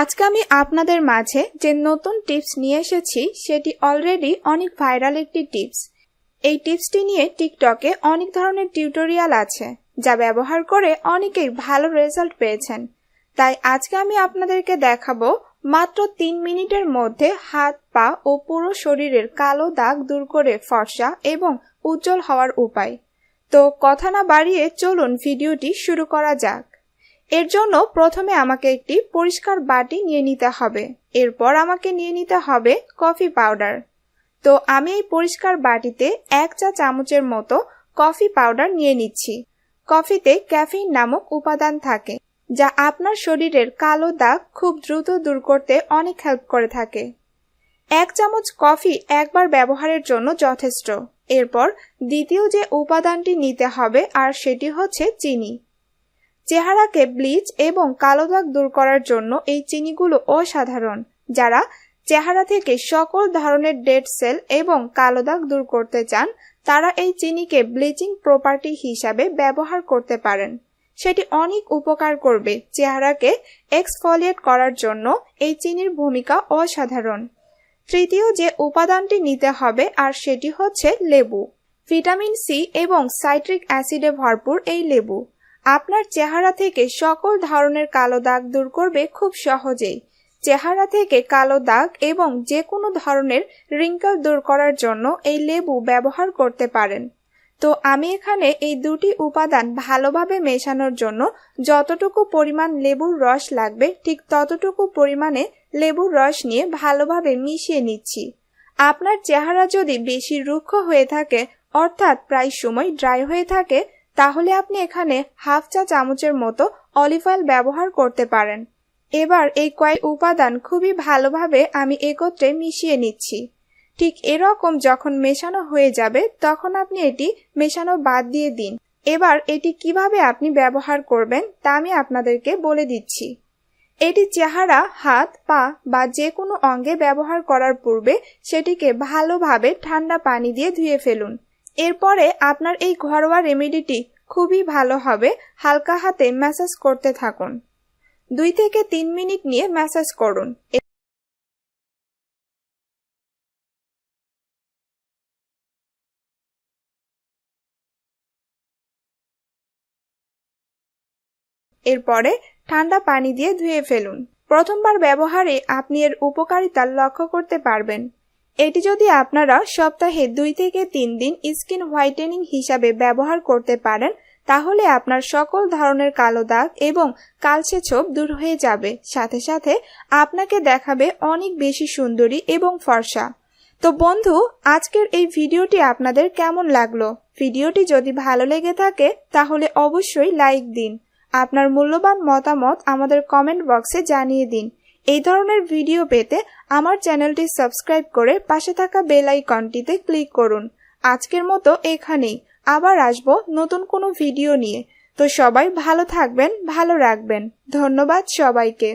আজকে আমি আপনাদের মাঝে যে নতুন টিপস নিয়ে এসেছি, সেটি অলরেডি অনেক ভাইরাল একটি টিপস। এই টিপসটি নিয়ে টিকটকে অনেক ধরনের টিউটোরিয়াল আছে, যা ব্যবহার করে অনেকেই ভালো রেজাল্ট পেয়েছেন। তাই আজকে আমি আপনাদেরকে দেখাবো মাত্র তিন মিনিটের মধ্যে হাত, পা ও পুরো শরীরের কালো দাগ দূর করে ফর্সা এবং উজ্জ্বল হওয়ার উপায়। তো কথা না বাড়িয়ে চলুন ভিডিওটি শুরু করা যাক। এর জন্য প্রথমে আমাকে একটি পরিষ্কার বাটি নিয়ে নিতে হবে। এরপর আমাকে নিয়ে নিতে হবে কফি পাউডার। তো আমি এই পরিষ্কার বাটিতে এক চা চামচের মতো কফি পাউডার নিয়ে নিচ্ছি। কফিতে ক্যাফিন নামক উপাদান থাকে, যা আপনার শরীরের কালো দাগ খুব দ্রুত দূর করতে অনেক হেল্প করে থাকে। এক চামচ কফি একবার ব্যবহারের জন্য যথেষ্ট। এরপর দ্বিতীয় যে উপাদানটি নিতে হবে, আর সেটি হচ্ছে চিনি। চেহারাকে ব্লিচ এবং কালো দাগ দূর করার জন্য এই চিনিগুলো অসাধারণ, যারা চেহারা থেকে সকল ধরনের ডেড সেল এবং কালো দাগ দূর করতে চান, তারা এই চিনিকে ব্লিচিং প্রপার্টি হিসাবে ব্যবহার করতে পারেন। সেটি অনেক উপকার করবে চেহারাকে এক্সফলিয়েট করার জন্য। এই চিনির ভূমিকা অসাধারণ। তৃতীয় যে উপাদানটি নিতে হবে, আর সেটি হচ্ছে লেবু। ভিটামিন সি এবং সাইট্রিক অ্যাসিডে ভরপুর এই লেবু। আপনার চেহারা থেকে সকল ধরনের কালো দাগ দূর করবে খুব সহজেই। চেহারা থেকে কালো দাগ এবং যে কোনো ধরনের রিঙ্কল দূর করার জন্য এই লেবু ব্যবহার করতে পারেন। তো আমি এখানে এই দুটি উপাদান ভালোভাবে মেশানোর জন্য যতটুকু পরিমাণ লেবুর রস লাগবে ঠিক ততটুকু পরিমাণে লেবুর রস নিয়ে ভালোভাবে মিশিয়ে নিচ্ছি। আপনার চেহারা যদি বেশি রুক্ষ হয়ে থাকে, অর্থাৎ প্রায় সময় ড্রাই হয়ে থাকে তাহলে আপনি এখানে হাফ চা চামচের মতো অলিভ অয়েল ব্যবহার করতে পারেন। এবার এই কয়েক উপাদান খুবই ভালোভাবে আমি একত্রে মিশিয়ে নিচ্ছি। ঠিক এরকম যখন মেশানো হয়ে যাবে, তখন আপনি এটি মেশানো বাদ দিয়ে দিন। এবার এটি কীভাবে আপনি ব্যবহার করবেন, তা আমি আপনাদেরকে বলে দিচ্ছি। এটি চেহারা, হাত, পা বা যে কোনো অঙ্গে ব্যবহার করার পূর্বে সেটিকে ভালোভাবে ঠান্ডা পানি দিয়ে ধুয়ে ফেলুন। এরপরে আপনার এই ঘরোয়া রেমেডিটি খুবই ভালো হবে। হালকা হাতে ম্যাসাজ করতে থাকুন। দুই থেকে তিন মিনিট নিয়ে ম্যাসাজ করুন। এরপরে ঠান্ডা পানি দিয়ে ধুয়ে ফেলুন। প্রথমবার ব্যবহারে আপনি এর উপকারিতা লক্ষ্য করতে পারবেন। এটি যদি আপনারা সপ্তাহে দুই থেকে তিন দিন স্কিন হোয়াইটেনিং হিসাবে ব্যবহার করতে পারেন, তাহলে আপনার সকল ধরনের কালো দাগ এবং কালচে ছোপ দূর হয়ে যাবে। সাথে সাথে আপনাকে দেখাবে অনেক বেশি সুন্দরী এবং ফর্সা। তো বন্ধু, আজকের এই ভিডিওটি আপনাদের কেমন লাগল? ভিডিওটি যদি ভালো লেগে থাকে, তাহলে অবশ্যই লাইক দিন। আপনার মূল্যবান মতামত আমাদের কমেন্ট বক্সে জানিয়ে দিন। এই ধরনের ভিডিও পেতে আমার চ্যানেলটি সাবস্ক্রাইব করে পাশে থাকা বেল আইকনটিতে ক্লিক করুন। আজকের মতো এখানেই। আবার আসব নতুন কোনো ভিডিও নিয়ে। তো সবাই ভালো থাকবেন, ভালো রাখবেন। ধন্যবাদ সবাইকে।